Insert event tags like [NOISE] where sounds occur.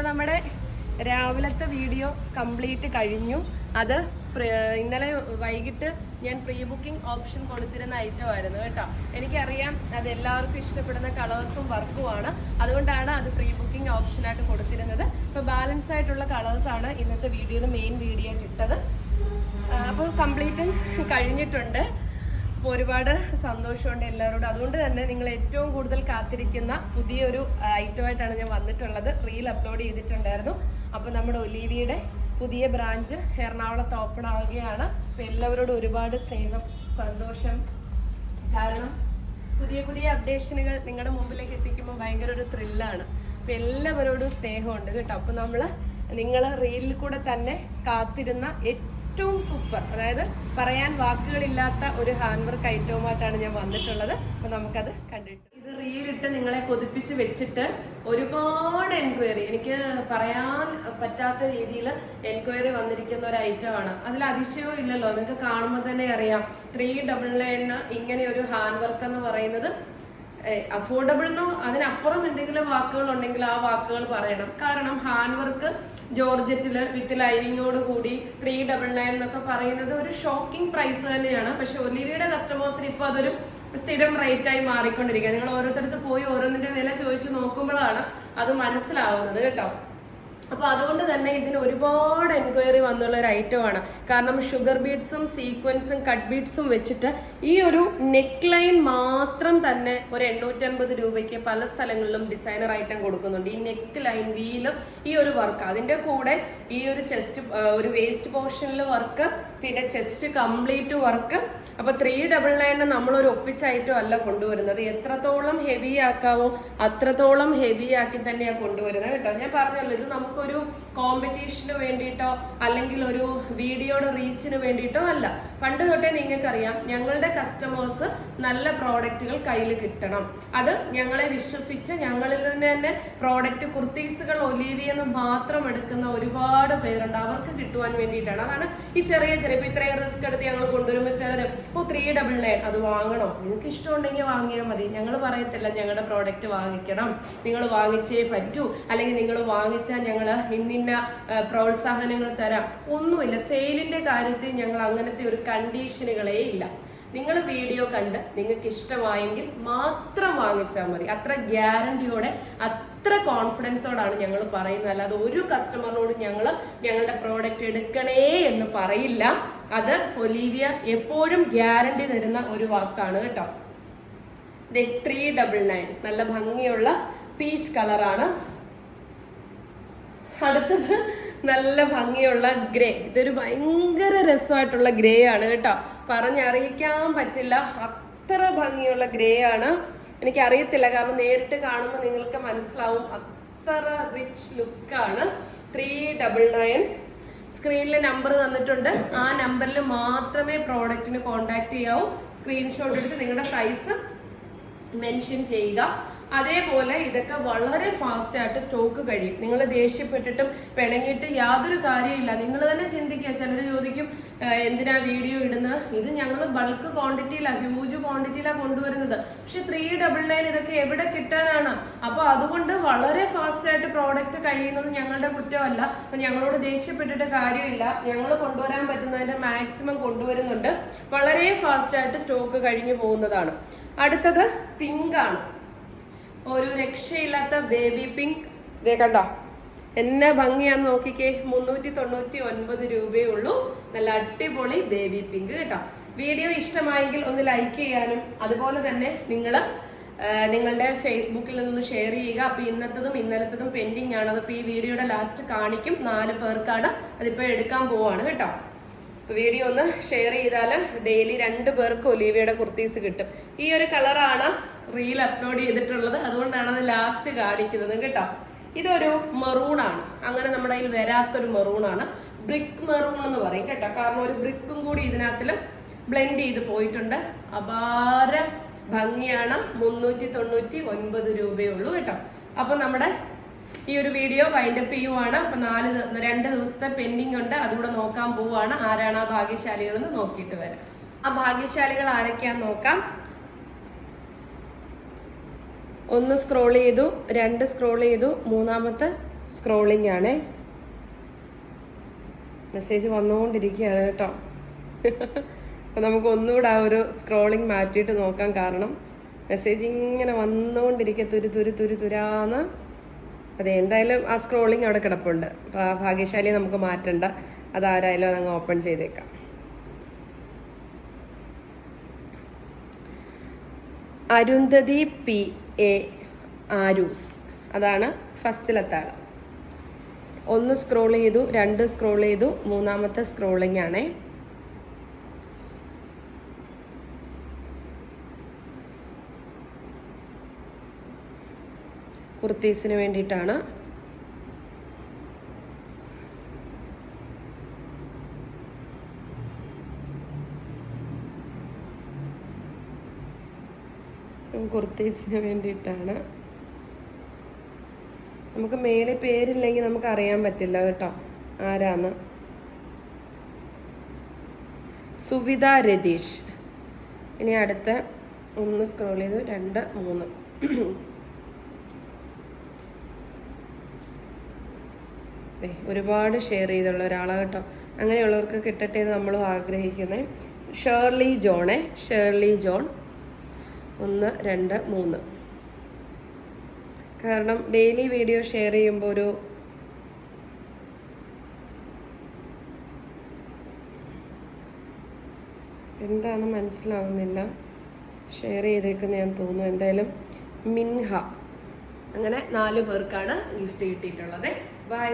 അപ്പോൾ നമ്മുടെ രാവിലത്തെ വീഡിയോ കംപ്ലീറ്റ് കഴിഞ്ഞു. അത് ഇന്നലെ വൈകിട്ട് ഞാൻ പ്രീ ബുക്കിംഗ് ഓപ്ഷൻ കൊടുത്തിരുന്ന ഐറ്റം ആയിരുന്നു കേട്ടോ. എനിക്കറിയാം അത് എല്ലാവർക്കും ഇഷ്ടപ്പെടുന്ന കളേഴ്സും വർക്കുമാണ് അതുകൊണ്ടാണ് അത് പ്രീ ബുക്കിംഗ് ഓപ്ഷനായിട്ട് കൊടുത്തിരുന്നത്. അപ്പോൾ ബാലൻസ് ആയിട്ടുള്ള കളേഴ്സാണ് ഇന്നത്തെ വീഡിയോയിൽ മെയിൻ വീഡിയോ ഇട്ടത് അപ്പോൾ കംപ്ലീറ്റ് കഴിഞ്ഞിട്ടുണ്ട്. അപ്പോൾ ഒരുപാട് സന്തോഷമുണ്ട് എല്ലാവരോടും. അതുകൊണ്ട് തന്നെ നിങ്ങൾ ഏറ്റവും കൂടുതൽ കാത്തിരിക്കുന്ന പുതിയൊരു ഐറ്റമായിട്ടാണ് ഞാൻ വന്നിട്ടുള്ളത്. റീൽ അപ്ലോഡ് ചെയ്തിട്ടുണ്ടായിരുന്നു. അപ്പോൾ നമ്മുടെ ഒലീവിയുടെ പുതിയ ബ്രാഞ്ച് എറണാകുളത്ത് ഓപ്പൺ ആവുകയാണ്. അപ്പോൾ എല്ലാവരോടും ഒരുപാട് സ്നേഹം സന്തോഷം. കാരണം പുതിയ പുതിയ അപ്ഡേഷനുകൾ നിങ്ങളുടെ മുമ്പിലേക്ക് എത്തിക്കുമ്പോൾ ഭയങ്കര ഒരു ത്രില്ലാണ് അപ്പോൾ എല്ലാവരോടും സ്നേഹമുണ്ട് കേട്ടോ. അപ്പോൾ നമ്മൾ നിങ്ങൾ റീലിൽ കൂടെ തന്നെ കാത്തിരുന്ന ഏറ്റവും സൂപ്പർ. അതായത് പറയാൻ വാക്കുകളില്ലാത്ത ഒരു ഹാൻഡ് വർക്ക് ഐറ്റവുമായിട്ടാണ് ഞാൻ വന്നിട്ടുള്ളത്. അപ്പോൾ നമുക്കത് കണ്ടിട്ട് ഇത് റീലിട്ട് നിങ്ങളെ കൊതിപ്പിച്ച് വെച്ചിട്ട് ഒരുപാട് എൻക്വയറി എനിക്ക് പറയാൻ പറ്റാത്ത രീതിയിൽ എൻക്വയറി വന്നിരിക്കുന്ന ഒരു ഐറ്റമാണ്. അതിൽ അതിശയവും ഇല്ലല്ലോ നിങ്ങൾക്ക് കാണുമ്പോൾ തന്നെ അറിയാം. ത്രീ ഡബിൾ നയൻ ഇങ്ങനെ ഒരു ഹാൻഡ് വർക്ക് എന്ന് പറയുന്നത് അഫോർഡബിൾ എന്നോ അതിനപ്പുറം എന്തെങ്കിലും വാക്കുകൾ ഉണ്ടെങ്കിൽ ആ വാക്കുകൾ പറയണം. കാരണം ഹാൻഡ് വർക്ക് ജോർജറ്റിൽ വിത്ത് ലൈനിങ്ങോട് കൂടി ത്രീ ഡബിൾ നയൻ എന്നൊക്കെ പറയുന്നത് ഒരു ഷോക്കിംഗ് പ്രൈസ് തന്നെയാണ്. പക്ഷെ ഒലിവിയുടെ കസ്റ്റമേഴ്സിന് ഇപ്പൊ അതൊരു സ്ഥിരം റേറ്റ് ആയി മാറിക്കൊണ്ടിരിക്കുക നിങ്ങൾ ഓരോരുത്തരത്ത് പോയി ഓരോന്നിന്റെ വില ചോദിച്ചു നോക്കുമ്പോഴാണ് അത് മനസ്സിലാവുന്നത് കേട്ടോ. അപ്പൊ അതുകൊണ്ട് തന്നെ ഇതിന് ഒരുപാട് എൻക്വയറി വന്നുള്ള ഒരു ഐറ്റമാണ് കാരണം ഷുഗർ ബീഡ്സും സീക്വൻസും കട്ട് ബീഡ്സും വെച്ചിട്ട് ഈ ഒരു നെക്ക് ലൈൻ മാത്രം തന്നെ ഒരു എണ്ണൂറ്റൻപത് രൂപയ്ക്ക് പല സ്ഥലങ്ങളിലും ഡിസൈനർ ഐറ്റം കൊടുക്കുന്നുണ്ട്. ഈ നെക്ക് ലൈൻ വീലും ഈ ഒരു വർക്ക് അതിന്റെ കൂടെ ഈ ഒരു ചെസ്റ്റ് ഒരു വേസ്റ്റ് പോർഷനിൽ വർക്ക് പിന്നെ ചെസ്റ്റ് കംപ്ലീറ്റ് വർക്ക് അപ്പൊ ത്രീ ഡബിൾ നയൻ നമ്മളൊരു ഒപ്പിച്ചായിട്ടും അല്ല കൊണ്ടുവരുന്നത്. എത്രത്തോളം ഹെവി ആക്കാവോ അത്രത്തോളം ഹെവി ആക്കി തന്നെയാണ് കൊണ്ടുവരുന്നത് കേട്ടോ. ഞാൻ പറഞ്ഞല്ലോ ഇത് നമുക്കൊരു കോമ്പറ്റീഷന് വേണ്ടിയിട്ടോ അല്ലെങ്കിൽ ഒരു വീഡിയോയുടെ റീച്ചിന് വേണ്ടിയിട്ടോ അല്ല. പണ്ട് തൊട്ടേ നിങ്ങൾക്കറിയാം ഞങ്ങളുടെ കസ്റ്റമേഴ്സ് നല്ല പ്രോഡക്റ്റുകൾ കയ്യിൽ കിട്ടണം. അത് ഞങ്ങളെ വിശ്വസിച്ച് ഞങ്ങളിൽ നിന്ന് തന്നെ പ്രോഡക്റ്റ് കുർത്തീസുകൾ ഒലീവിയെന്ന് മാത്രം എടുക്കുന്ന ഒരുപാട് പേരുണ്ട്. അവർക്ക് കിട്ടുവാൻ വേണ്ടിയിട്ടാണ്. അതാണ് ഈ ചെറിയ ചെറിയ ഇപ്പൊ ഇത്രയും റിസ്ക് എടുത്ത് ഞങ്ങൾ കൊണ്ടുവരുമ്പോൾ ചിലർ ഓ ത്രീ ഡബിൾ നയൻ അത് വാങ്ങണോ? നിങ്ങൾക്ക് ഇഷ്ടമുണ്ടെങ്കിൽ വാങ്ങിയാൽ മതി. ഞങ്ങൾ പറയത്തില്ല ഞങ്ങളുടെ പ്രോഡക്റ്റ് വാങ്ങിക്കണം. നിങ്ങൾ വാങ്ങിച്ചേ പറ്റൂ. അല്ലെങ്കിൽ നിങ്ങൾ വാങ്ങിച്ചാൽ ഞങ്ങൾ ഇന്നിന്ന പ്രോത്സാഹനങ്ങൾ തരാം. ഒന്നുമില്ല. സെയിലിന്റെ കാര്യത്തിൽ ഞങ്ങൾ അങ്ങനത്തെ ഒരു കണ്ടീഷനുകളേ ഇല്ല. നിങ്ങൾ വീഡിയോ കണ്ട് നിങ്ങൾക്ക് ഇഷ്ടമായെങ്കിൽ മാത്രം വാങ്ങിച്ചാൽ മതി. അത്ര ഗ്യാരണ്ടിയോടെ അത്ര കോൺഫിഡൻസോടാണ് ഞങ്ങൾ പറയുന്നത്. അല്ലാതെ ഒരു കസ്റ്റമറിനോട് ഞങ്ങൾ ഞങ്ങളുടെ പ്രോഡക്റ്റ് എടുക്കണേ എന്ന് പറയില്ല. അത് ഒലീവിയ എപ്പോഴും ഗ്യാരണ്ടി തരുന്ന ഒരു വാക്കാണ് കേട്ടോ. ത്രീ ഡബിൾ നയൻ നല്ല ഭംഗിയുള്ള പീച്ച് കളറാണ് അടുത്തത് നല്ല ഭംഗിയുള്ള ഗ്രേ ഇതൊരു ഭയങ്കര രസമായിട്ടുള്ള ഗ്രേ ആണ് കേട്ടോ. പറഞ്ഞറിയിക്കാൻ പറ്റില്ല. അത്ര ഭംഗിയുള്ള ഗ്രേ ആണ്. എനിക്ക് അറിയത്തില്ല കാരണം നേരിട്ട് കാണുമ്പോൾ നിങ്ങൾക്ക് മനസ്സിലാവും. അത്ര റിച്ച് ലുക്കാണ് ത്രീ ഡബിൾ നയൻ സ്ക്രീനിൽ നമ്പർ തന്നിട്ടുണ്ട്. ആ നമ്പറിൽ മാത്രമേ പ്രോഡക്റ്റിന് കോൺടാക്ട് ചെയ്യാവൂ. സ്ക്രീൻഷോട്ട് എടുത്ത് നിങ്ങളുടെ സൈസ് മെൻഷൻ ചെയ്യുക. അതേപോലെ ഇതൊക്കെ വളരെ ഫാസ്റ്റ് ആയിട്ട് സ്റ്റോക്ക് കഴിയും. നിങ്ങൾ ദേഷ്യപ്പെട്ടിട്ടും പിണങ്ങിയിട്ട് യാതൊരു കാര്യമില്ല നിങ്ങൾ തന്നെ ചിന്തിക്കുക. ചിലർ ചോദിക്കും എന്തിനാ വീഡിയോ ഇടുന്നത് ഇത് ഞങ്ങൾ ബൾക്ക് ക്വാണ്ടിറ്റിയിലാണ് ഹ്യൂജ് ക്വാണ്ടിറ്റിയിലാണ് കൊണ്ടുവരുന്നത്. പക്ഷെ ത്രീ ഡബിൾ നയൻ ഇതൊക്കെ എവിടെ കിട്ടാനാണ്? അപ്പോൾ അതുകൊണ്ട് വളരെ ഫാസ്റ്റ് ആയിട്ട് പ്രോഡക്റ്റ് കഴിയുന്നത് ഞങ്ങളുടെ കുറ്റമല്ല. അപ്പം ഞങ്ങളോട് ദേഷ്യപ്പെട്ടിട്ട് കാര്യമില്ല. ഞങ്ങൾ കൊണ്ടുവരാൻ പറ്റുന്നതിന്റെ മാക്സിമം കൊണ്ടുവരുന്നുണ്ട്. വളരെ ഫാസ്റ്റ് ആയിട്ട് സ്റ്റോക്ക് കഴിഞ്ഞു പോകുന്നതാണ്. അടുത്തത് പിങ്ക് ആണ്. ഒരു രക്ഷയില്ലാത്ത ബേബി പിങ്ക് ഇതേ കണ്ടോ? എന്നെ ഭംഗിയാന്ന് നോക്കിക്കേ. മുന്നൂറ്റി തൊണ്ണൂറ്റി ഒൻപത് രൂപയേ ഉള്ളൂ. നല്ല അടിപൊളി ബേബി പിങ്ക് കേട്ടോ. വീഡിയോ ഇഷ്ടമായെങ്കിൽ ഒന്ന് ലൈക്ക് ചെയ്യാനും അതുപോലെ തന്നെ നിങ്ങൾ നിങ്ങളുടെ ഫേസ്ബുക്കിൽ നിന്ന് ഷെയർ ചെയ്യുക. അപ്പോൾ ഇന്നത്തതും ഇന്നലത്തതും പെൻഡിങ് ആണ്. അതിപ്പോൾ ഈ വീഡിയോയുടെ ലാസ്റ്റ് കാണിക്കും. നാല് പേർക്കാണ് അതിപ്പോ എടുക്കാൻ പോവാണ് കേട്ടോ. അപ്പോൾ വീഡിയോ ഒന്ന് ഷെയർ ചെയ്താൽ ഡെയിലി രണ്ട് പേർക്ക് ഒലീവയുടെ കുർത്തീസ് കിട്ടും. ഈ ഒരു കളറാണ് റീൽ അപ്ലോഡ് ചെയ്തിട്ടുള്ളത്. അതുകൊണ്ടാണ് അത് ലാസ്റ്റ് കാണിക്കുന്നത് കേട്ടോ. ഇതൊരു മെറൂണാണ് അങ്ങനെ നമ്മുടെ കയ്യിൽ വരാത്തൊരു മെറൂണാണ് ബ്രിക്ക് മെറൂൺ എന്ന് പറയും കേട്ടോ. കാരണം ഒരു ബ്രിക്കും കൂടി ഇതിനകത്തിൽ ബ്ലെൻഡ് ചെയ്ത് പോയിട്ടുണ്ട്. അപാര ഭംഗിയാണ്. മുന്നൂറ്റി തൊണ്ണൂറ്റി ഒൻപത് രൂപയേ ഉള്ളൂ കേട്ടോ. അപ്പോൾ നമ്മുടെ ഈ ഒരു വീഡിയോ വൈൻഡപ്പ് ചെയ്യുവാണ്. അപ്പൊ നാല് രണ്ട് ദിവസത്തെ പെൻഡിങ് ഉണ്ട്. അതുകൂടെ നോക്കാൻ പോവുകയാണ് ആരാണ് ആ ഭാഗ്യശാലികൾ എന്ന് നോക്കിയിട്ട് വരാം. ആ ഭാഗ്യശാലികൾ ആരൊക്കെയാന്ന് നോക്കാം. ഒന്ന് സ്ക്രോൾ ചെയ്തു രണ്ട് സ്ക്രോൾ ചെയ്തു മൂന്നാമത്തെ സ്ക്രോളിംഗ് ആണേ. മെസ്സേജ് വന്നുകൊണ്ടിരിക്കുകയാണ് കേട്ടോ. [LAUGHS] അപ്പം നമുക്ക് ഒന്നുകൂടെ ആ ഒരു സ്ക്രോളിംഗ് മാറ്റിയിട്ട് നോക്കാൻ കാരണം മെസ്സേജ് ഇങ്ങനെ വന്നുകൊണ്ടിരിക്കുക തുരു തുരു തുരു തുരാന്ന്. അതെ എന്തായാലും ആ സ്ക്രോളിംഗ് അവിടെ കിടപ്പുണ്ട്. അപ്പോൾ ആ ഭാഗ്യശാലി നമുക്ക് മാറ്റണ്ട. അതാരായാലും അതങ്ങ് ഓപ്പൺ ചെയ്തേക്കാം. അരുന്ധതി പി. എ ആരൂസ്. അതാണ് ഫസ്റ്റിലത്തെ ആൾ ഒന്ന് സ്ക്രോൾ ചെയ്തു രണ്ട് സ്ക്രോൾ ചെയ്തു മൂന്നാമത്തെ സ്ക്രോളിംഗ് ആണേ. കുർത്തീസിന് വേണ്ടിയിട്ടാണ് കുർത്തീസിന് വേണ്ടിയിട്ടാണ്. നമുക്ക് മേളിൽ പേരില്ലെങ്കിൽ നമുക്ക് അറിയാൻ പറ്റില്ല കേട്ടോ ആരാന്ന്. സുവിത രതീഷ്. ഇനി അടുത്ത ഒന്ന് സ്ക്രോൾ ചെയ്തു. രണ്ട് മൂന്ന്. ഒരുപാട് ഷെയർ ചെയ്തുള്ള ഒരാളാണ് കേട്ടോ. അങ്ങനെയുള്ളവർക്ക് കിട്ടട്ടെ എന്ന് നമ്മളും ആഗ്രഹിക്കുന്നത് ഷേർലി ജോണേ ഷേർലി ജോൺ. ഒന്ന് രണ്ട് മൂന്ന്. കാരണം ഡെയിലി വീഡിയോ ഷെയർ ചെയ്യുമ്പോൾ ഒരു എന്താണ് മനസ്സിലാവുന്നില്ല. ഷെയർ ചെയ്തേക്കുന്ന ഞാൻ തോന്നുന്നു. എന്തായാലും മിൻഹ. അങ്ങനെ നാല് പേർക്കാണ് ഗിഫ്റ്റ് കിട്ടിയിട്ടുള്ളത്. ബൈ